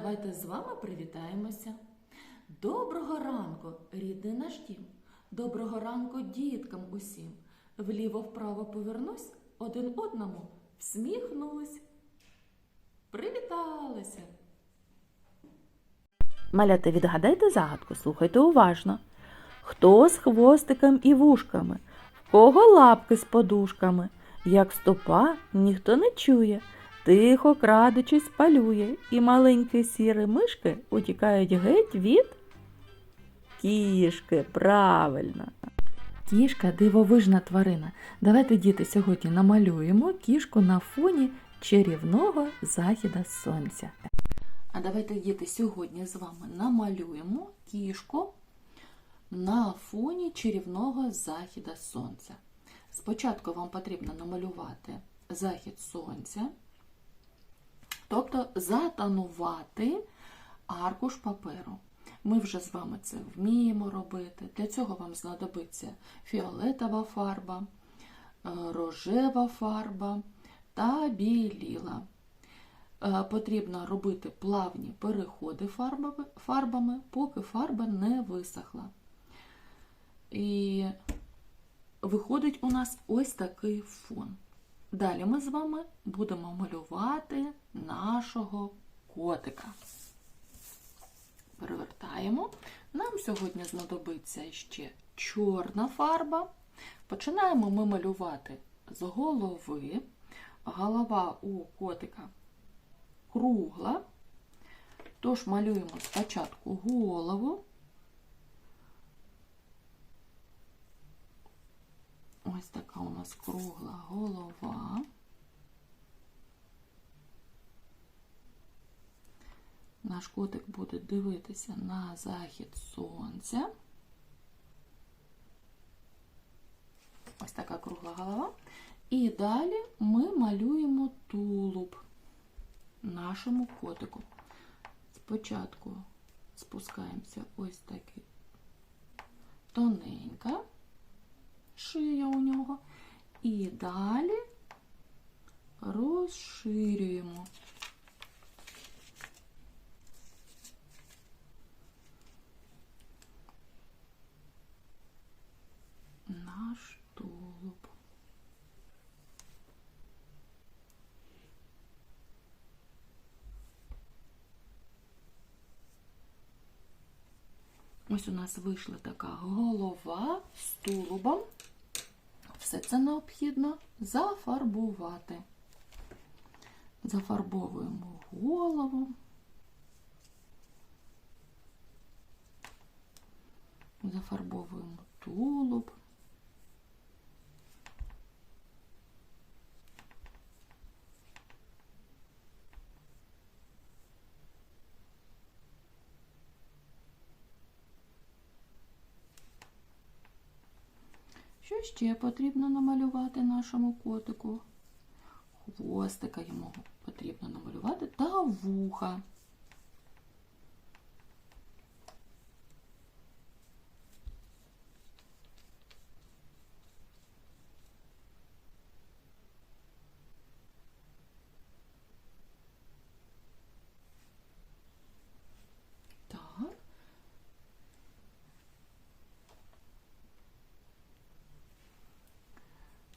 давайте з вами привітаємося. Доброго ранку, рідний наш дім. Доброго ранку діткам усім. Вліво-вправо повернусь, один одному всміхнусь. Привіталися! Малята, відгадайте загадку, слухайте уважно. Хто з хвостиком і вушками, в кого лапки з подушками, як стопа ніхто не чує, тихо крадучись палює, і маленькі сірі мишки утікають геть від кішки, правильно. Кішка дивовижна тварина. Давайте, діти, сьогодні намалюємо кішку на фоні чарівного західа сонця. А давайте, діти, сьогодні з вами намалюємо кішку на фоні чарівного західа сонця. Спочатку вам потрібно намалювати захід сонця, тобто затонувати аркуш паперу. Ми вже з вами це вміємо робити. Для цього вам знадобиться фіолетова фарба, е, рожева фарба та біліла. Е, Потрібно робити плавні переходи фарбами, поки фарба не висохла. І виходить у нас ось такий фон. Далі ми з вами будемо малювати нашого котика. Перевертаємо. Нам сьогодні знадобиться ще чорна фарба. Починаємо ми малювати з голови. Голова у котика кругла. Тож малюємо спочатку голову. Ось така у нас кругла голова. Наш котик буде дивитися на захід сонця. Ось така кругла голова. І далі ми малюємо тулуб нашому котику. Спочатку спускаємося ось таки тоненька шия у нього. І далі розширюємо. наш тулуб. Ось у нас вийшла така голова з тулубом. Все це необхідно зафарбувати. Зафарбовуємо голову. Зафарбовуємо тулуб. Що ще потрібно намалювати нашому котику? Хвостика йому потрібно намалювати та вуха. Так.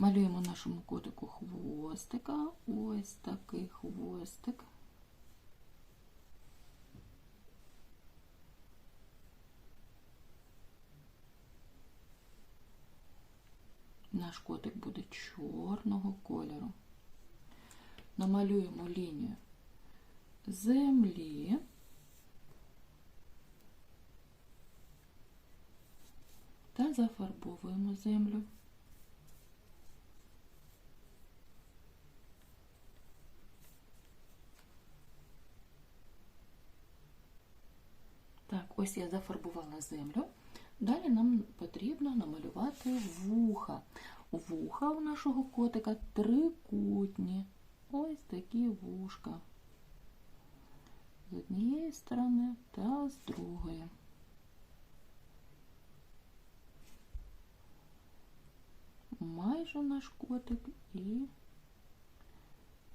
Малюємо нашому котику хвостика. Ось такий хвостик. Наш котик буде чорного кольору. Намалюємо лінію землі. Та зафарбовуємо землю. Так, ось я зафарбувала землю. Далі нам потрібно намалювати вуха. Вуха у нашого котика трикутні. Ось такі вушка. З однієї сторони та з другої. Майже наш котик і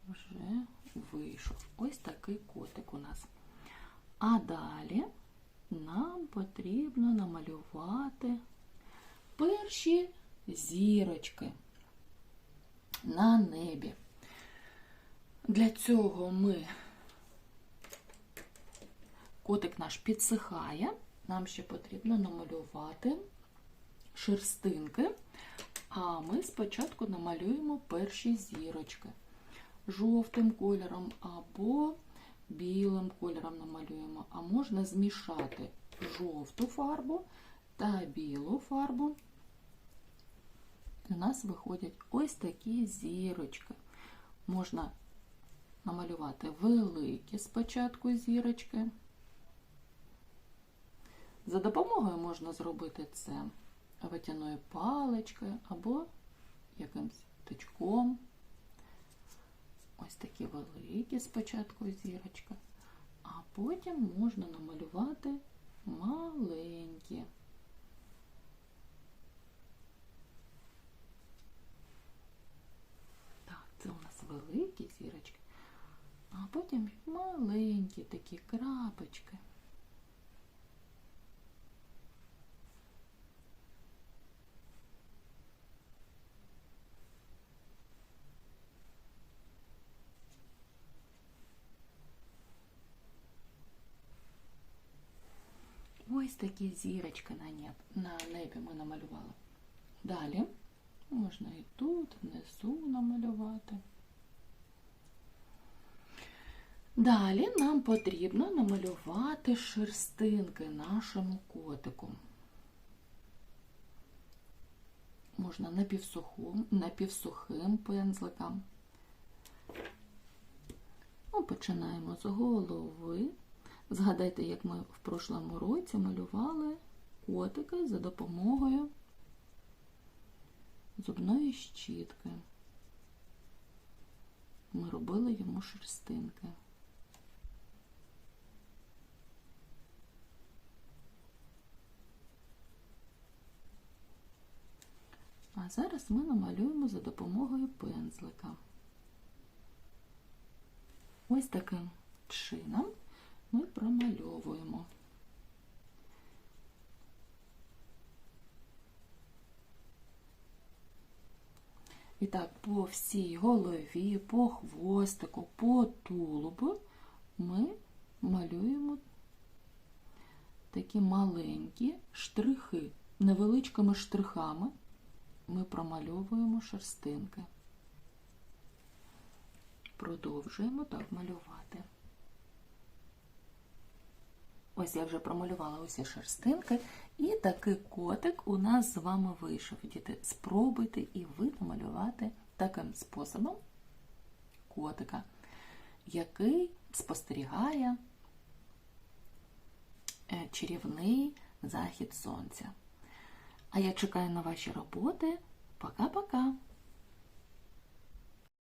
вже вийшов. Ось такий котик у нас. А далі нам потрібно намалювати перші зірочки на небі. Для цього ми котик наш підсихає, нам ще потрібно намалювати шерстинки, а ми спочатку намалюємо перші зірочки. Жовтим кольором або білим кольором намалюємо, а можна змішати жовту фарбу та білу фарбу. У нас виходять ось такі зірочки. Можна намалювати великі спочатку зірочки. За допомогою можна зробити це витяною паличкою або якимсь тичком. Ось такі великі спочатку зірочки, а потім можна намалювати маленькі. Так, це у нас великі зірочки, а потім маленькі такі крапочки. Ось такі зірочки на, неб, на небі ми намалювали. Далі можна і тут, внизу намалювати. Далі нам потрібно намалювати шерстинки нашому котику. Можна напівсухим, напівсухим пензликом. Ну, починаємо з голови. Згадайте, як ми в прошлому році малювали котика за допомогою зубної щітки. Ми робили йому шерстинки. А зараз ми намалюємо за допомогою пензлика. Ось таким чином ми промальовуємо. І так, по всій голові, по хвостику, по тулубу ми малюємо такі маленькі штрихи. Невеличкими штрихами ми промальовуємо шерстинки. Продовжуємо так малювати. Ось я вже промалювала усі шерстинки, і такий котик у нас з вами вийшов. Діти, спробуйте і ви намалювати таким способом котика, який спостерігає е, чарівний захід сонця. А я чекаю на ваші роботи. Пока-пока!